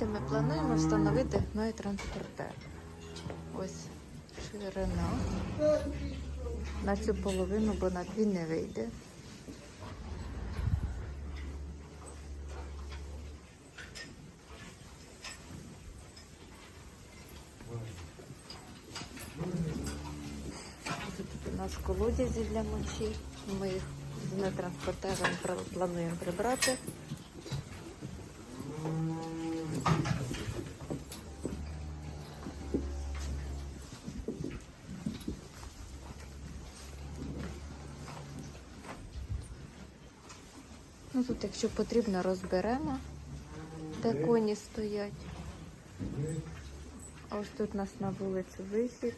вийде, ми плануємо встановити гной транспортер. Ось ширина. На цю половину, бо на дві не вийде. Тут у нас колодязі для мочі. Ми їх з транспортером плануємо прибрати. Ну тут, якщо потрібно, розберемо, де коні стоять. Ось тут у нас на вулицю вихід.